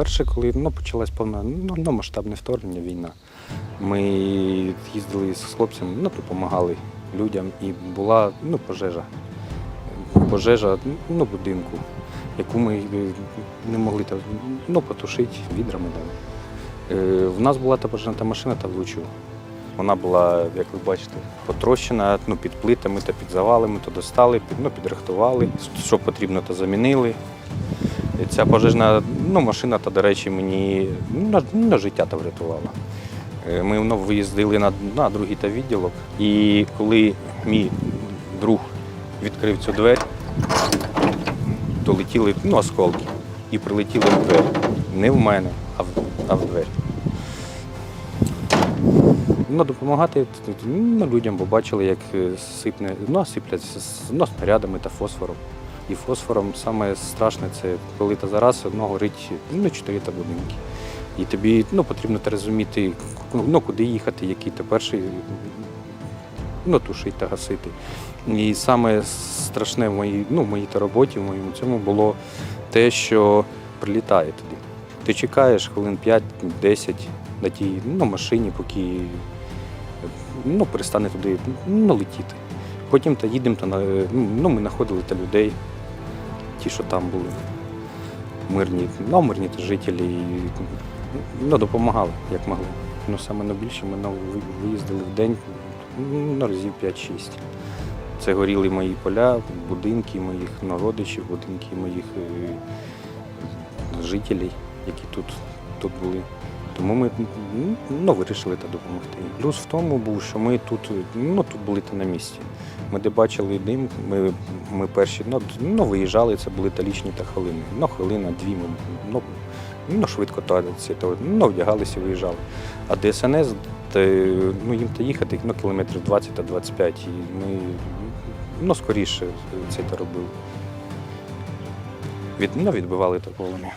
Перше, коли ну, почалась повна ну, ну, масштабне вторгнення, війна. Ми їздили з хлопцями, ну, допомагали людям, і була ну, пожежа. Пожежа ну, будинку, яку ми е, не могли ну, потушити відрами. Е, В нас була та пожежна машина та влучила. Вона була, як ви бачите, потрощена ну, під плитами та під завалами, то достали, під, ну, підрихтували, що потрібно, то замінили. Ця пожежна ну, машина, та, до речі, мені на, на життя та врятувала. Е, Ми ну, виїздили на, на другий та відділок, і коли мій друг відкрив цю двері, то летіли ну, осколки і прилетіли в двері. Не в мене, а в, а в двері. Ну, допомагати ну, людям, бо бачили, як е, сипне, ну, сиплять ну, снарядами та фосфором. І фосфором саме страшне це коли та зараз одно горить ну, чотири та будинки. І тобі ну, потрібно розуміти, ну, куди їхати, який ти перший ну, тушити та гасити. І саме страшне в моїй, ну, моїй та роботі, в моєму цьому було те, що прилітає туди. Ти чекаєш хвилин 5-10 на тій ну, машині, поки ну, перестане туди ну, летіти. Потім та їдемо, та, ну, ми знаходили та людей, ті, що там були, мирні, ну, мирні жителі, ну, допомагали, як могли. Ну, саме найбільше ми виїздили в день ну, разів 5-6. Це горіли мої поля, будинки моїх ну, родичів, будинки моїх е, жителів, які тут, тут були. Тому ми ну, вирішили та допомогти. Плюс в тому був, що ми тут, ну, тут були та на місці. Ми де бачили дим, ми, ми перші ну, ну, виїжджали, це були та лічні та хвилини. Ну, хвилина, дві ми ну, ну, швидко та, це, та, ну, вдягалися, виїжджали. А ДСНС, та, ну, їм та їхати ну, кілометрів 20 та 25. І ми ну, скоріше це робили. Від, ну, відбивали та полум'я.